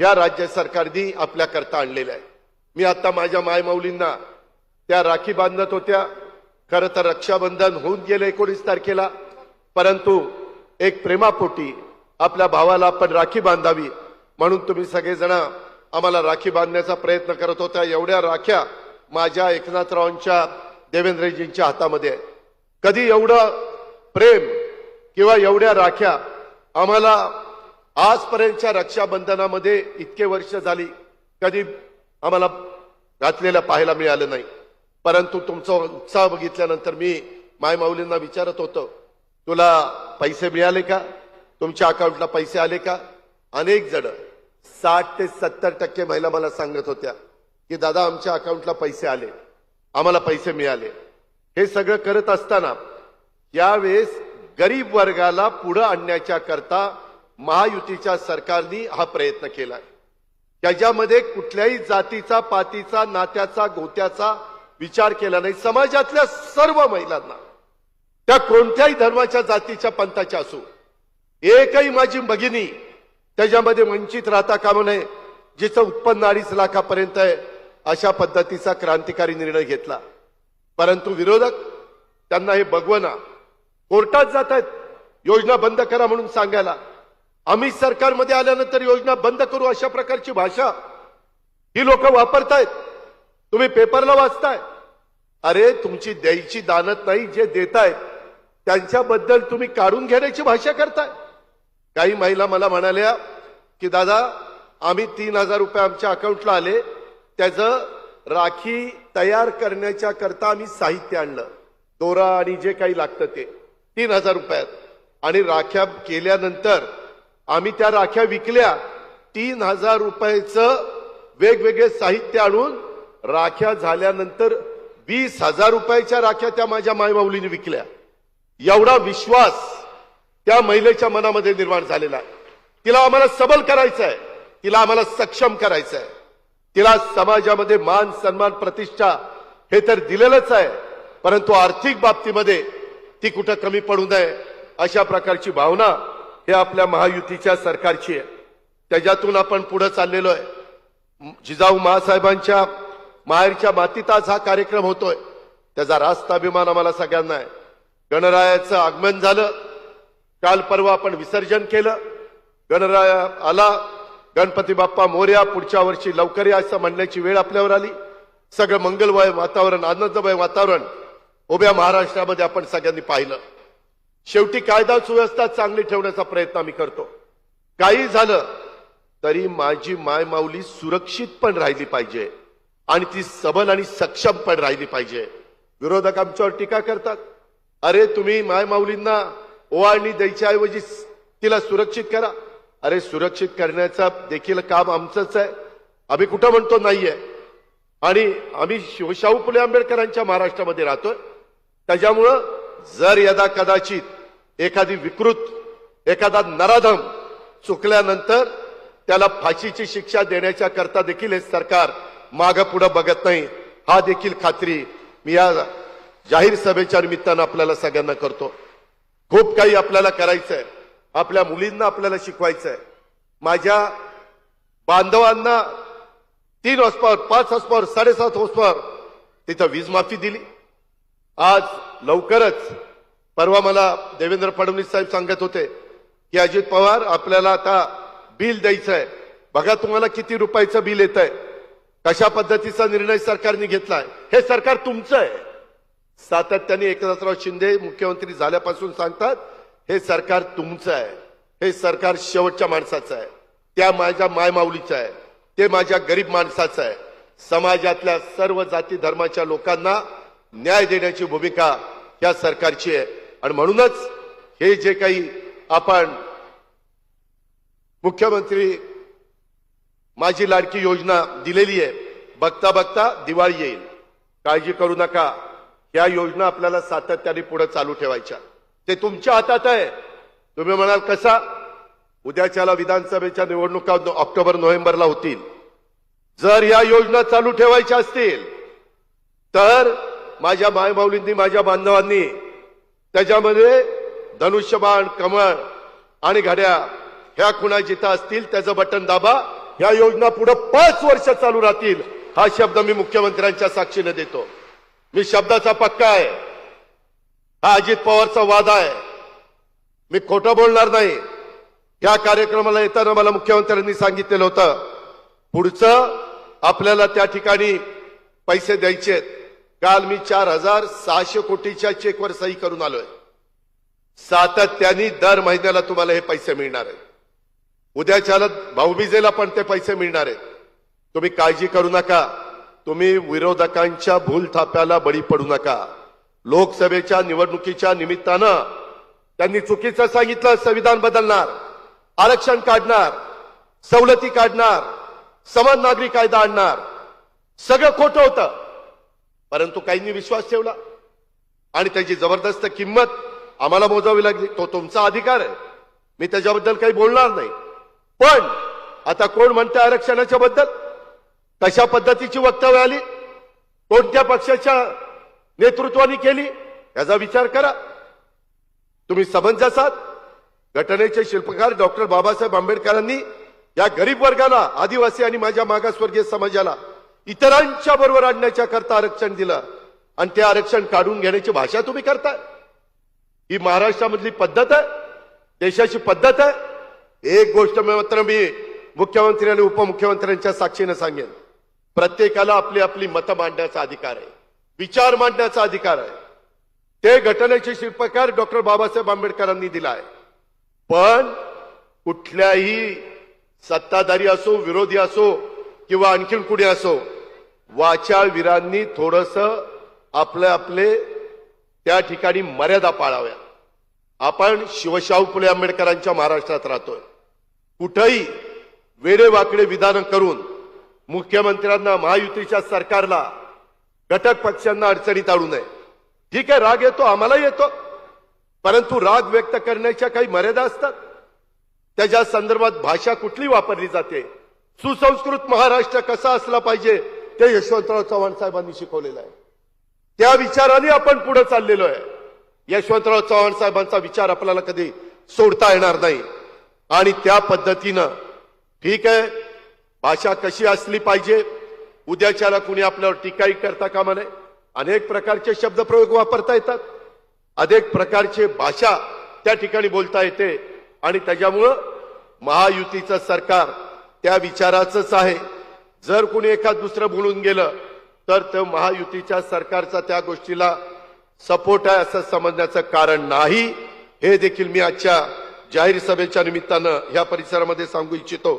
या राज्य सरकारनी आपल्याकरता आणलेलं आहे. मी आता माझ्या मायमाऊलींना त्या राखी बांधत होत्या. खरं तर रक्षाबंधन होऊन गेलं एकोणीस तारखेला. परंतु एक प्रेमापोटी आपल्या भावाला आपण राखी बांधावी म्हणून तुम्ही सगळेजण आम्हाला राखी बांधण्याचा प्रयत्न करत होता. एवढ्या राख्या माझ्या एकनाथरावांच्या देवेंद्रजींच्या हातामध्ये आहे कधी एवढं प्रेम किंवा एवढ्या राख्या आम्हाला आजपर्यंतच्या रक्षाबंधनामध्ये इतके वर्ष झाली कधी आम्हाला घातलेलं पाहायला मिळालं नाही. परंतु तुमचा उत्साह बघितल्यानंतर मी मायमाऊलींना विचारत होतो तुला पैसे मिळाले का? तुमच्या अकाउंटला पैसे आले का? अनेक जण साठ ते सत्तर टक्के महिला मला सांगत होत्या की दादा आमच्या अकाउंटला पैसे आले. आम्हाला पैसे मिळाले. हे सगळं करत असताना यावेळेस गरीब वर्गाला पुढं आणण्याच्या करता महायुतीच्या सरकारने हा प्रयत्न केला त्याच्यामध्ये कुठल्याही जातीचा पातीचा नात्याचा गोत्याचा विचार केला नाही. समाजातल्या सर्व महिलांना. त्या कोणत्याही धर्माच्या जातीच्या पंथाच्या असो. एकही माझी भगिनी त्याच्यामध्ये वंचित राहता कामा नये जिचं उत्पन्न अडीच लाखापर्यंत आहे अशा पद्धतीचा क्रांतिकारी निर्णय घेतला. परंतु विरोधक त्यांना हे बघवना कोर्टात जात आहेत योजना बंद करा म्हणून सांगायला. आम्ही सरकारमध्ये आल्यानंतर योजना बंद करू अशा प्रकारची भाषा ही लोक वापरतायत. तुम्ही पेपरला वाचताय. अरे तुमची द्यायची दानत नाही जे देतायत त्यांच्याबद्दल तुम्ही काढून घेण्याची भाषा करताय. काही महिला मला म्हणाल्या की दादा आम्ही तीन हजार रुपये आमच्या अकाउंटला आले. त्याचं राखी तयार करण्याच्या करता आम्ही साहित्य आणलं. दोरा आणि जे काही लागतं ते. तीन हजार रुपयात. आणि राख्या केल्यानंतर आम्ही त्या राख्या विकल्या. तीन हजार रुपयाचं वेगवेगळे साहित्य आणून राख्या झाल्यानंतर वीस हजार रुपयाच्या राख्या त्या माझ्या मायमाऊलीने विकल्या. एवढा विश्वास त्या महिलेच्या मनामध्ये निर्माण झालेला आहे. तिला आम्हाला सबल करायचं आहे. तिला आम्हाला सक्षम करायचं आहे. तिला समाजामध्ये मान सन्मान प्रतिष्ठा हे तर दिलेलंच आहे. परंतु आर्थिक बाबतीमध्ये ती कुठं कमी पडू नये अशा प्रकारची भावना हे आपल्या महायुतीच्या सरकारची आहे. त्याच्यातून आपण पुढे चाललेलो आहे. जिजाऊ महासाहेबांच्या माहेरच्या मातीत आज हा कार्यक्रम होतोय. त्याचा रास्त अभिमान आम्हाला सगळ्यांना आहे. गणरायाचं आगमन झालं. काल परवा आपण विसर्जन केलं. गणराया आला. गणपती बाप्पा मोर्या पुढच्या वर्षी लवकर या असं म्हणण्याची वेळ आपल्यावर आली. सगळं मंगलमय वातावरण आनंदमय वातावरण उभ्या महाराष्ट्रामध्ये आपण सगळ्यांनी पाहिलं. शेवटी कायदा सुव्यवस्था चांगली ठेवण्याचा प्रयत्न आम्ही करतो. काही झालं तरी माझी मायमाऊली सुरक्षित पण राहिली पाहिजे. आणि ती सबल आणि सक्षम पण राहिली पाहिजे. विरोधक आमच्यावर टीका करतात. अरे तुम्ही मायमाऊलींना ओवाळणी द्यायच्याऐवजी तिला सुरक्षित करा. अरे सुरक्षित करण्याचा देखील काम आमचंच आहे. आम्ही कुठं म्हणतो नाहीये. आणि आम्ही शिवशाहू फुले आंबेडकरांच्या महाराष्ट्रामध्ये राहतोय. त्याच्यामुळं जर यदा कदाचित एखादी विकृत एखादा नराधम चुकल्यानंतर त्याला फाशीची शिक्षा देण्याच्या करता देखील हे सरकार मागं पुढं बघत नाही. हा देखील खात्री मी या जाहीर सभेच्या निमित्तानं आपल्याला सगळ्यांना करतो. खूप काही आपल्याला करायचं आहे आपल्या मुलींना आपल्याला शिकवायचं आहे माझ्या बांधवांना तीन हॉस्पॉवर पाच हॉस्पॉवर साडेसात हॉस्पॉवर तिथं वीज माफी दिली. आज लवकरच परवा मला देवेंद्र फडणवीस साहेब सांगत होते की अजित पवार आपल्याला आता बिल द्यायचं आहे बघा तुम्हाला किती रुपयाचं बिल येत आहे कशा पद्धतीचा निर्णय सरकारने घेतलाय? हे सरकार तुमचं आहे सातत्याने एकनाथराव शिंदे मुख्यमंत्री झाल्यापासून सांगतात हे सरकार तुमचं आहे हे सरकार शेवटच्या माणसाचं आहे त्या माझ्या मायमाऊलीचं आहे ते माझ्या गरीब माणसाचं आहे समाजातल्या सर्व जाती धर्माच्या लोकांना न्याय देण्याची भूमिका या सरकारची आहे. आणि म्हणूनच हे जे काही आपण मुख्यमंत्री माझी लाडकी योजना दिलेली आहे बघता बघता दिवाळी येईल. काळजी करू नका. या योजना आपल्याला सातत्याने पुढे चालू ठेवायच्या. ते तुमच्या हातात आहे. तुम्ही म्हणाल कसा? उद्याच्याला विधानसभेच्या निवडणुका ऑक्टोबर नोव्हेंबरला होतील. जर या योजना चालू ठेवायच्या असतील तर माझ्या मायमाऊलींनी माझ्या बांधवांनी त्याच्यामध्ये धनुष्यबाण कमळ आणि घड्या ह्या खुणा जिथं असतील त्याचं बटन दाबा. ह्या योजना पुढे पाच वर्ष चालू राहतील हा शब्द मी मुख्यमंत्र्यांच्या साक्षीने देतो. मी शब्दाचा पक्का आहे. हा अजित पवारचा वाद आहे. मी खोटं बोलणार नाही. या कार्यक्रमाला येताना मला मुख्यमंत्र्यांनी सांगितलेलं होतं पुढचं आपल्याला त्या ठिकाणी पैसे द्यायचे काल मी चार हजार सहाशे कोटीच्या चेकवर सही करून आलोय. सातत्याने दर महिन्याला तुम्हाला हे पैसे मिळणार आहेत. उद्याच्याला भाऊबीजेला पण ते पैसे मिळणार आहेत. तुम्ही काळजी करू नका. तुम्ही विरोधकांच्या भूलथाप्याला बळी पडू नका. लोकसभेच्या निवडणुकीच्या निमित्तानं त्यांनी चुकीचं सांगितलं संविधान बदलणार आरक्षण काढणार सवलती काढणार समान नागरी कायदा आणणार. सगळं खोटं होतं. परंतु काहींनी विश्वास ठेवला. आणि त्याची जबरदस्त किंमत आम्हाला मोजावी लागली. तो तुमचा अधिकार आहे. मी त्याच्याबद्दल काही बोलणार नाही. पण आता कोण म्हणतं आरक्षणाच्या बद्दल? कशा पद्धतीची वक्तव्य आली. कोणत्या पक्षाच्या नेतृत्वाने केली? याचा विचार करा. तुम्ही समज असाल. घटनेचे शिल्पकार डॉक्टर बाबासाहेब आंबेडकरांनी या गरीब वर्गाला आदिवासी आणि माझ्या मागासवर्गीय समाजाला इतरांच्या बरोबर आणण्याच्या करता आरक्षण दिलं. आणि ते आरक्षण काढून घेण्याची भाषा तुम्ही करताय. ही महाराष्ट्रामधली पद्धत आहे. देशाची पद्धत आहे. एक गोष्ट मात्र मी मुख्यमंत्री आणि उपमुख्यमंत्र्यांच्या साक्षीने सांगेन. प्रत्येकाला आपली आपली मतं मांडण्याचा अधिकार आहे. विचार मांडण्याचा अधिकार आहे. ते घटनेचे शिल्पकार डॉक्टर बाबासाहेब आंबेडकरांनी दिला आहे पण कुठल्याही सत्ताधारी असो विरोधी असो किंवा आणखीन कुणी असो वाचावीरांनी थोडस आपले आपले त्या ठिकाणी मर्यादा पाळाव्या. आपण शिवशाहू फुले आंबेडकरांच्या महाराष्ट्रात राहतोय. कुठंही वेडेवाकडे विधानं करून मुख्यमंत्र्यांना महायुतीच्या सरकारला घटक पक्षांना अडचणीत आणू नये. ठीक आहे राग येतो आम्हाला येतो. परंतु राग व्यक्त करण्याच्या काही मर्यादा असतात. त्याच्या संदर्भात भाषा कुठली वापरली जाते? सुसंस्कृत महाराष्ट्र कसा असला पाहिजे ते यशवंतराव चव्हाण साहेबांनी शिकवलेलं आहे. त्या विचाराने आपण पुढे चाललेलो आहे. यशवंतराव चव्हाण साहेबांचा विचार आपल्याला कधी सोडता येणार नाही. आणि त्या पद्धतीनं ठीक आहे भाषा कशी असली पाहिजे उद्याच्याला कुणी आपल्यावर टीकाही करता कामा नये. अनेक प्रकारचे शब्दप्रयोग वापरता येतात. अनेक प्रकारचे भाषा त्या ठिकाणी बोलता येते. आणि त्याच्यामुळं महायुतीचं सरकार त्या विचाराचंच आहे. जर कुणी एखाद दुसरं बोलून गेलं तर तो महायुतीच्या सरकारचा त्या गोष्टीला सपोर्ट आहे असं समजण्याचं कारण नाही. हे देखील मी आजच्या जाहीर सभेच्या निमित्तानं या परिसरामध्ये सांगू इच्छितो.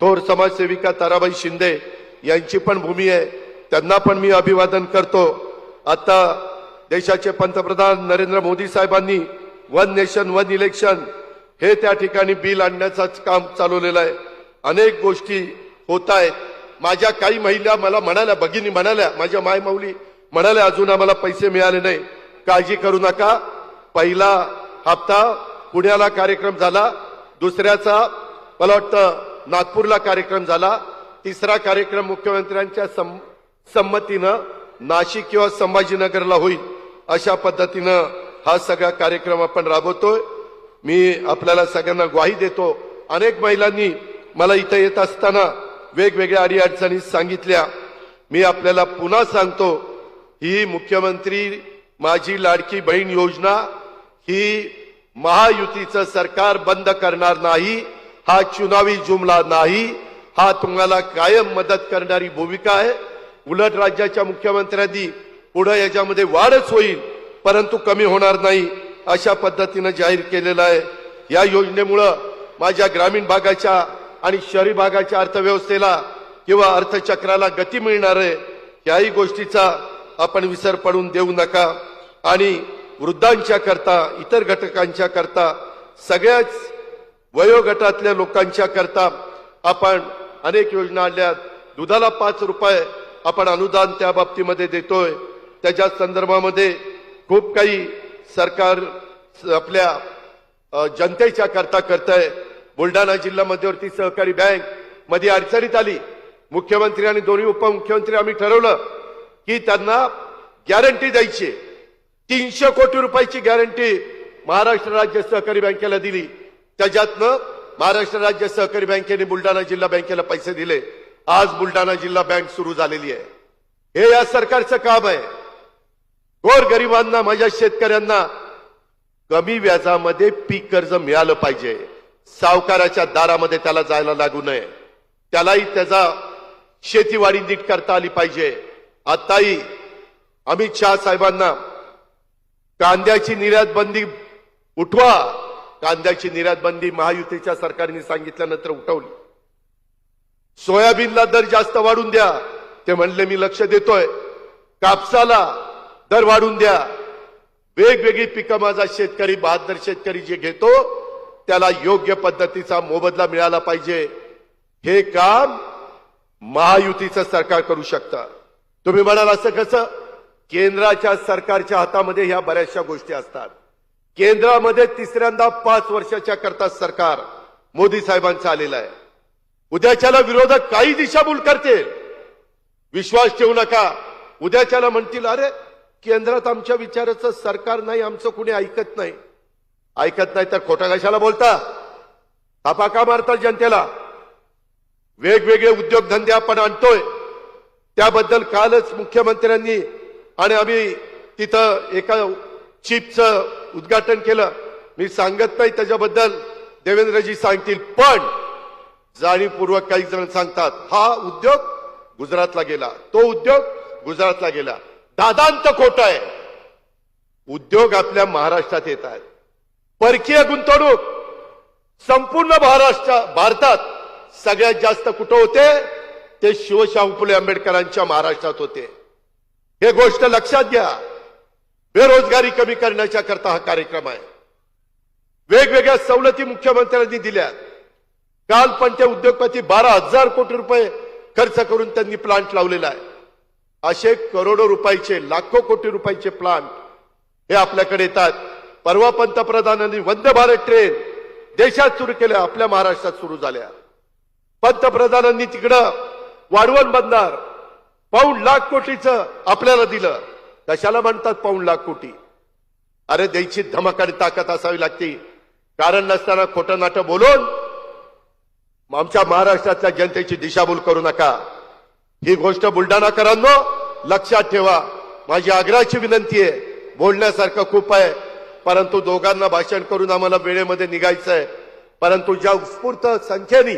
थोर समाजसेविका ताराबाई शिंदे यांची पण भूमी आहे. त्यांना पण मी अभिवादन करतो. आता देशाचे पंतप्रधान नरेंद्र मोदी साहेबांनी वन नेशन वन इलेक्शन हे त्या ठिकाणी बिल आणण्याचं काम चालवलेलं आहे. अनेक गोष्टी होत आहेत माझ्या काही महिला मला म्हणाल्या भगिनी म्हणाल्या माझ्या मायमाऊली म्हणाल्या अजून आम्हाला पैसे मिळाले नाही. काळजी करू नका. पहिला हप्ता पुण्याला कार्यक्रम झाला. दुसऱ्याचा मला वाटतं नागपूरला कार्यक्रम झाला. तिसरा कार्यक्रम मुख्यमंत्र्यांच्या सं- संमतीनं नाशिक किंवा संभाजीनगरला होईल अशा पद्धतीनं हा सगळा कार्यक्रम आपण राबवतोय. मी आपल्याला सगळ्यांना ग्वाही देतो. अनेक महिलांनी मला इथं येत असताना वेगवेगळ्या अडीअडचणी सांगितल्या. मी आपल्याला पुन्हा सांगतो ही मुख्यमंत्री माझी लाडकी बहीण योजना ही महायुतीचं सरकार बंद करणार नाही हा चुनावी जुमला नाही हा तुम्हाला कायम मदत करणारी भूमिका आहे. उलट राज्याच्या मुख्यमंत्र्यांनी पुढे याच्यामध्ये वाढच होईल परंतु कमी होणार नाही अशा पद्धतीनं जाहीर केलेलं आहे. या योजनेमुळं माझ्या ग्रामीण भागाच्या आणि शहरी भागाच्या अर्थव्यवस्थेला किंवा अर्थचक्राला गती मिळणार आहे याही गोष्टीचा आपण विसर पडून देऊ नका. आणि वृद्धांच्या करता इतर घटकांच्या करता सगळ्याच वयोगटातल्या लोकांच्या करता आपण अनेक योजना आणल्या. दुधाला पाच रुपये आपण अनुदान त्या बाबतीमध्ये देतोय. त्याच्या संदर्भामध्ये खूप काही सरकार आपल्या जनतेच्या करता करतंय. बुलढाणा जिल्हा मध्यवर्ती सहकारी बँकमध्ये अडचणीत आली. मुख्यमंत्री आणि दोन्ही उपमुख्यमंत्री आम्ही ठरवलं की त्यांना गॅरंटी द्यायची. तीनशे कोटी रुपयाची गॅरंटी महाराष्ट्र राज्य सहकारी बँकेला दिली. त्याच्यातनं महाराष्ट्र राज्य सहकारी बँकेने बुलढाणा जिल्हा बँकेला पैसे दिले. आज बुलढाणा जिल्हा बँक सुरू झालेली आहे. हे या सरकारचं काम आहे. गोर गरिबांना माझ्या शेतकऱ्यांना कमी व्याजामध्ये पीक कर्ज मिळालं पाहिजे. सावकाराच्या दारामध्ये त्याला जायला लागू नये. त्यालाही त्याचा शेतीवाडी नीट करता आली पाहिजे. आताही अमित शहा साहेबांना कांद्याची निर्यात बंदी उठवा. कांद्याची निर्यात बंदी महायुतीच्या सरकारने सांगितल्यानंतर उठवली. सोयाबीनला दर जास्त वाढून द्या. ते म्हणले मी लक्ष देतोय. कापसाला दर वाढून द्या. वेगवेगळी पिकं माझा शेतकरी बहादर शेतकरी जे घेतो त्याला योग्य पद्धतीचा मोबदला मिळाला पाहिजे. हे काम महायुतीचं सरकार करू शकतं. तुम्ही म्हणाल असं कसं? केंद्राच्या सरकारच्या हातामध्ये ह्या बऱ्याचशा गोष्टी असतात. केंद्रामध्ये तिसऱ्यांदा पाच वर्षाच्या करता सरकार मोदी साहेबांचं आलेलं आहे. उद्याच्याला विरोधक काही दिशाभूल करतील. विश्वास ठेवू नका. उद्याच्याला म्हणतील अरे केंद्रात आमच्या विचाराचं सरकार नाही आमचं कुणी ऐकत नाही. ऐकत नाही तर खोटा कशाला बोलता? थापा का मारतात जनतेला. वेगवेगळे उद्योगधंदे आपण आणतोय. त्याबद्दल कालच मुख्यमंत्र्यांनी आणि आम्ही तिथं एका चिपचं उद्घाटन केलं. मी सांगत नाही त्याच्याबद्दल देवेंद्रजी सांगतील पण जाणीवपूर्वक काही जण सांगतात हा उद्योग गुजरातला गेला. तो उद्योग गुजरातला गेला. दादांत खोट आहे. उद्योग आपल्या महाराष्ट्रात येत आहेत. परकीय गुंतवणूक. संपूर्ण महाराष्ट्र भारतात सगळ्यात जास्त कुठं होते? ते शिवशाहू फुले आंबेडकरांच्या महाराष्ट्रात होते. हे गोष्ट लक्षात घ्या. बेरोजगारी कमी करण्याच्या करता हा कार्यक्रम आहे. वेगवेगळ्या सवलती मुख्यमंत्र्यांनी दिल्या. काल पण ते उद्योगपती बारा हजार कोटी रुपये खर्च करून त्यांनी प्लांट लावलेला आहे. असे करोडो रुपयाचे लाखो कोटी रुपयाचे प्लांट हे आपल्याकडे येतात. परवा पंतप्रधानांनी वंदे भारत ट्रेन देशात सुरू केल्या आपल्या महाराष्ट्रात सुरू झाल्या. पंतप्रधानांनी तिकडं वाढवण बंदर पाऊण लाख कोटीचं आपल्याला दिलं. कशाला म्हणतात पाऊण लाख कोटी? अरे द्यायची धमक आणि ताकद असावी लागते. कारण नसताना खोटं नाटं बोलून आमच्या महाराष्ट्रातल्या जनतेची दिशाभूल करू नका. ही गोष्ट बुलढाणाकरांनो लक्षात ठेवा. माझी आग्रहाची विनंती आहे. बोलण्यासारखं खूप आहे. परंतु दोघांना भाषण करून आम्हाला वेळेमध्ये निघायचं आहे परंतु ज्या उत्स्फूर्त संख्येने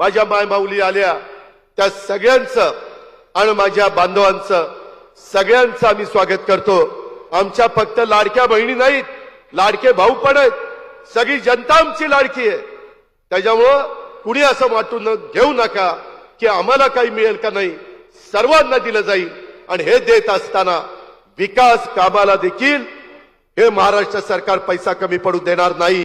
माझ्या मायमाऊली आल्या त्या सगळ्यांचं आणि माझ्या बांधवांचं सगळ्यांचं आम्ही स्वागत करतो. आमच्या फक्त लाडक्या बहिणी नाहीत लाडके भाऊ पण आहेत. सगळी जनता आमची लाडकी आहे. त्याच्यामुळं कुणी असं वाटून घेऊ नका की आम्हाला काही मिळेल का नाही सर्वांना दिलं जाईल. आणि हे देत असताना विकास कामाला देखील हे महाराष्ट्र सरकार पैसा कमी पडू देणार नाही.